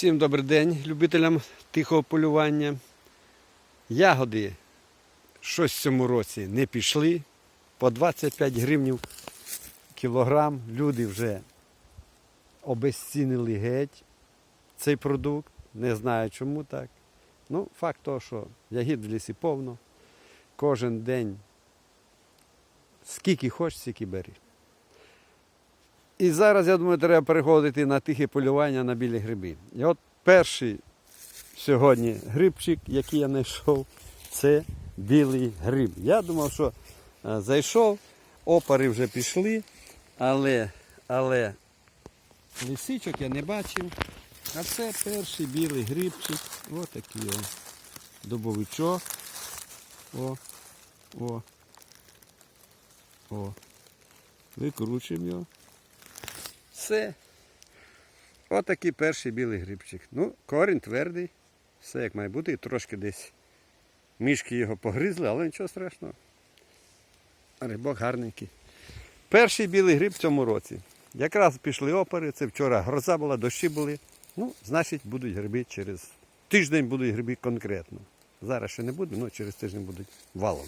Всім добрий день, любителям тихого полювання. Ягоди щось в цьому році не пішли. По 25 гривнів кілограм. Люди вже обезцінили геть цей продукт. Не знаю чому так. Ну, факт того, що ягід в лісі повно. Кожен день скільки хочеш, стільки бери. І зараз, я думаю, треба переходити на тихе полювання на білі гриби. І от перший сьогодні грибчик, який я знайшов, це білий гриб. Я думав, що е, зайшов, опари вже пішли, але, але лисичок я не бачив. А це перший білий грибчик. Ось такий о, дубовичок. О, о, о. Викручуємо його. Все. Отакий перший білий грибчик. Ну, корінь твердий, все як має бути, і трошки десь мішки його погризли, але нічого страшного. Рибок гарненький. Перший білий гриб в цьому році. Якраз пішли опори, це вчора гроза була, дощі були. Ну, значить, будуть гриби через тиждень будуть гриби конкретно. Зараз ще не буде, але через тиждень будуть валом.